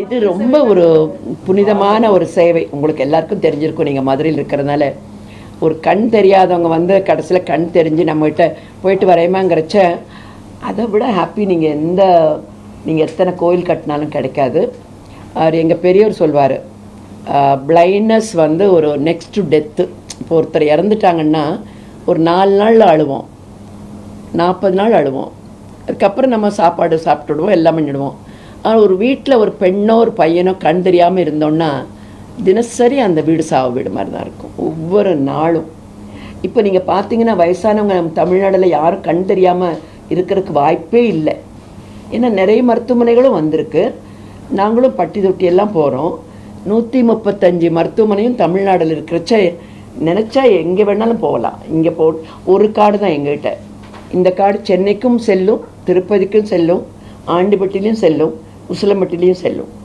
இது ரொம்ப ஒரு புனிதமான ஒரு சேவை. உங்களுக்கு எல்லாருக்கும் தெரிஞ்சிருக்கும். நீங்கள் மதுரையில் இருக்கிறதுனால ஒரு கண் தெரியாதவங்க வந்து கடைசியில் கண் தெரிஞ்சு நம்மகிட்ட போயிட்டு வரையுமாங்கிறச்ச அதை விட ஹாப்பி நீங்கள் எந்த நீங்கள் எத்தனை கோயில் கட்டினாலும் கிடைக்காது. அவர் எங்கள் பெரியவர் சொல்வார் பிளைண்ட்னஸ் வந்து ஒரு நெக்ஸ்ட் டெத்து இப்போ ஒருத்தர் இறந்துட்டாங்கன்னா ஒரு நாலு நாள் அழுவோம் நாற்பது நாள் அழுவோம். அதுக்கப்புறம் நம்ம சாப்பாடு சாப்பிட்டுடுவோம் எல்லாம் பண்ணிடுவோம். ஒரு வீட்டில் ஒரு பெண்ணோ ஒரு பையனோ கண் தெரியாமல் இருந்தோன்னா தினசரி அந்த வீடு சாவு வீடு மாதிரி தான் இருக்கும். ஒவ்வொரு நாளும். இப்போ நீங்கள் பார்த்தீங்கன்னா வயசானவங்க நம்ம தமிழ்நாட்டில் யாரும் கண் தெரியாமல் இருக்கிறதுக்கு வாய்ப்பே இல்லை. ஏன்னா நிறைய மருத்துவமனைகளும் வந்திருக்கு. நாங்களும் பட்டி தொட்டி எல்லாம் போகிறோம் நூற்றி முப்பத்தஞ்சு மருத்துவமனையும் தமிழ்நாடில் இருக்கிறச்ச நினச்சா எங்கே வேணாலும் போகலாம். இங்கே போ ஒரு கார்டு தான் எங்ககிட்ட. இந்த கார்டு சென்னைக்கும் செல்லும் திருப்பதிக்கும் செல்லும் ஆண்டிப்பட்டிலையும் செல்லும். உசிலம்பட்டிலையும் செல்லும்.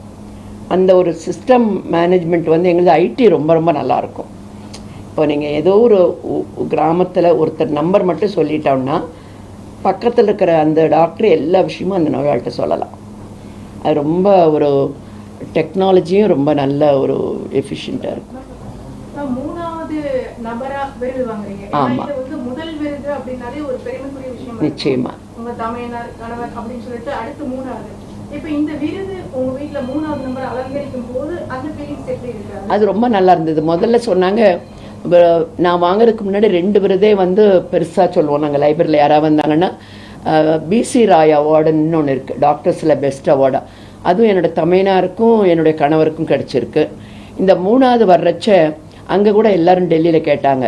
அந்த ஒரு சிஸ்டம் மேனேஜ்மெண்ட் வந்து எங்களுது ஐடி ரொம்ப ரொம்ப நல்லாயிருக்கும் இப்போ நீங்கள் ஏதோ ஒரு கிராமத்தில் ஒருத்தர் நம்பர் மட்டும் சொல்லிட்டோம்னா பக்கத்தில் இருக்கிற அந்த டாக்டர் எல்லா விஷயமும் அந்த நோயாளிகிட்ட சொல்லலாம். அது ரொம்ப ஒரு டெக்னாலஜியும் ரொம்ப நல்ல ஒரு எஃபிஷியண்ட்டாக இருக்கும். அஹ் மூணாவது நபரா விருது வாங்குறீங்க. ஏன்னா ஆமா. இது வந்து முதல் விருது அப்படின்னாலே ஒரு பெருமைக்குரிய விஷயம் இருக்கு. நிச்சயமா. இப்போ இந்த விருது உங்க வீட்டில் மூணாவது நம்பர் அலங்கரிக்கும் போது அந்த ஃபீலிங்ஸ் எப்படி இருக்கு? அது ரொம்ப நல்லா இருந்தது. முதல்ல சொன்னாங்க நான் வாங்குறதுக்கு முன்னாடி ரெண்டு விருதே வந்து பெருசாக சொல்லுவோம் நாங்கள் லைப்ரரியில் யாராவது வந்தாங்கன்னா பிசி ராய் அவார்டுன்னு ஒன்று இருக்குது டாக்டர்ஸில் பெஸ்ட் அவார்டா அதுவும் என்னோட தமையனாருக்கும் என்னுடைய கணவருக்கும் கிடச்சிருக்கு. இந்த மூணாவது வர்றச்ச அங்கே கூட எல்லாரும் டெல்லியில் கேட்டாங்க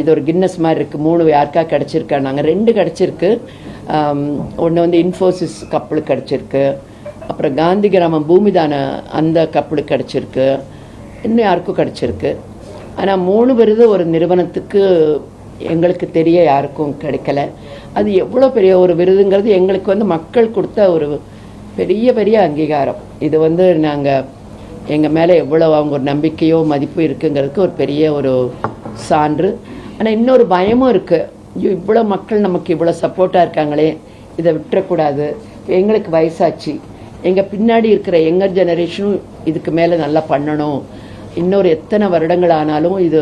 இது ஒரு கின்னஸ் மாதிரி இருக்குது மூணு யாருக்கா கிடச்சிருக்கா? நாங்கள் ரெண்டு கிடச்சிருக்கு. ஒன்று வந்து இன்ஃபோசிஸ் கப்பலுக்கு கிடச்சிருக்கு. அப்புறம் காந்தி கிராமம் பூமிதான அந்த கப்பலுக்கு கிடச்சிருக்கு. இன்னும் யாருக்கும் கிடச்சிருக்கு. ஆனால் மூணு விருது ஒரு நிறுவனத்துக்கு எங்களுக்கு தெரிய யாருக்கும் கிடைக்கல. அது எவ்வளோ பெரிய ஒரு விருதுங்கிறது எங்களுக்கு வந்து மக்கள் கொடுத்த ஒரு பெரிய பெரிய அங்கீகாரம். இது வந்து நாங்கள் எங்கள் மேலே எவ்வளோ அவங்க ஒரு நம்பிக்கையோ மதிப்பு இருக்குங்கிறதுக்கு ஒரு பெரிய ஒரு சான்று. ஆனால் இன்னொரு பயமும் இருக்குது ஐயோ இவ்வளோ மக்கள் நமக்கு இவ்வளோ சப்போர்ட்டாக இருக்காங்களே இதை விட்டுறக்கூடாது. எங்களுக்கு வயசாச்சு. எங்கள் பின்னாடி இருக்கிற எங்கர் ஜெனரேஷனும் இதுக்கு மேலே நல்லா பண்ணணும். இன்னொரு எத்தனை வருடங்கள் ஆனாலும் இது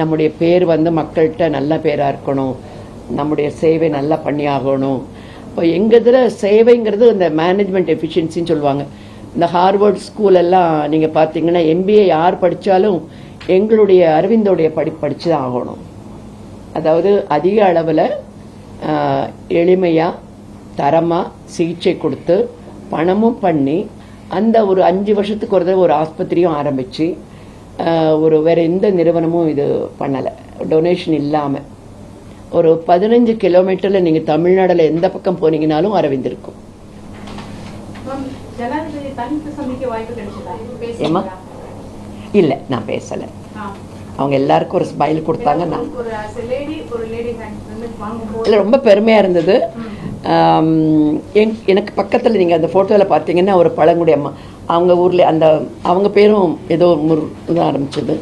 நம்முடைய பேர் வந்து மக்கள்கிட்ட நல்ல பேராக இருக்கணும். நம்முடைய சேவை நல்லா பண்ணி ஆகணும் இப்போ எங்கள் இதில் சேவைங்கிறது அந்த மேனேஜ்மெண்ட் எஃபிஷியன்சின்னு சொல்லுவாங்க. இந்த ஹார்வர்ட் ஸ்கூல் எல்லாம் நீங்கள் பார்த்தீங்கன்னா எம்பிஏ யார் படித்தாலும் எங்களுடைய அரவிந்தோடைய படி படித்து தான் ஆகணும். அதாவது அதிக அளவில் எளிமையாக தரமாக சிகிச்சை கொடுத்து பணமும் பண்ணி அந்த ஒரு அஞ்சு வருஷத்துக்கு ஒரு தடவை ஒரு ஆஸ்பத்திரியும் ஆரம்பித்து ஒரு வேறு எந்த நிறுவனமும் இது பண்ணலை. டொனேஷன் இல்லாமல் ஒரு பதினஞ்சு கிலோமீட்டரில் நீங்கள் தமிழ்நாடுல எந்த பக்கம் போனீங்கனாலும் அரவிந்த் பேசுறீங்களா இல்லை நான் பேசலை. அவங்க எல்லாருக்கும் ஒரு ஸ்மைல் கொடுத்தாங்க நான் இல்லை ரொம்ப பெருமையாக இருந்தது. என் எனக்கு பக்கத்தில் நீங்கள் அந்த ஃபோட்டோவில் பார்த்தீங்கன்னா ஒரு பழங்குடி அம்மா. அவங்க ஊரில் அந்த அவங்க பேரும் ஏதோ முர் ஆரம்பிச்சது.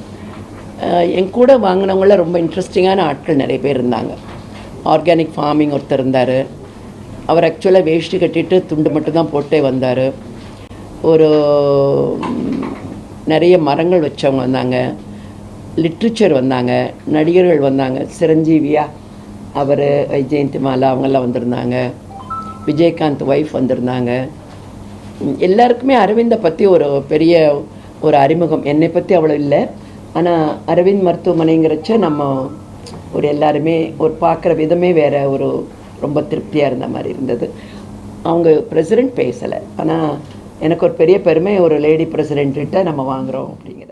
என் கூட வாங்கினவங்கள ரொம்ப இன்ட்ரெஸ்டிங்கான ஆட்கள் நிறைய பேர் இருந்தாங்க. ஆர்கானிக் ஃபார்மிங் ஒருத்தர் இருந்தார். அவர் ஆக்சுவலாக வேஷ்டி கட்டிட்டு துண்டு மட்டும் தான் போட்டே வந்தார். ஒரு நிறைய மரங்கள் வச்சவங்க வந்தாங்க. லிட்ரேச்சர் வந்தாங்க. நடிகர்கள் வந்தாங்க. சிரஞ்சீவியா அவர் வைஜெயந்தி மாலா அவங்கெல்லாம் வந்திருந்தாங்க. விஜயகாந்த் ஒய்ஃப் வந்திருந்தாங்க. எல்லாருக்குமே அரவிந்தை பற்றி ஒரு பெரிய ஒரு அறிமுகம். என்னை பற்றி அவ்வளோ இல்லை. ஆனால் அரவிந்த் மருத்துவமனைங்கிறச்ச நம்ம ஒரு எல்லாருமே ஒரு பார்க்குற விதமே வேறு ஒரு ரொம்ப திருப்தியாக இருந்த மாதிரி இருந்தது. அவங்க பிரசிடெண்ட் பேசலை. ஆனால் எனக்கு ஒரு பெரிய பெருமை ஒரு லேடி பிரசிடென்ட்கிட்ட நம்ம வாங்குகிறோம் அப்படிங்கிறது.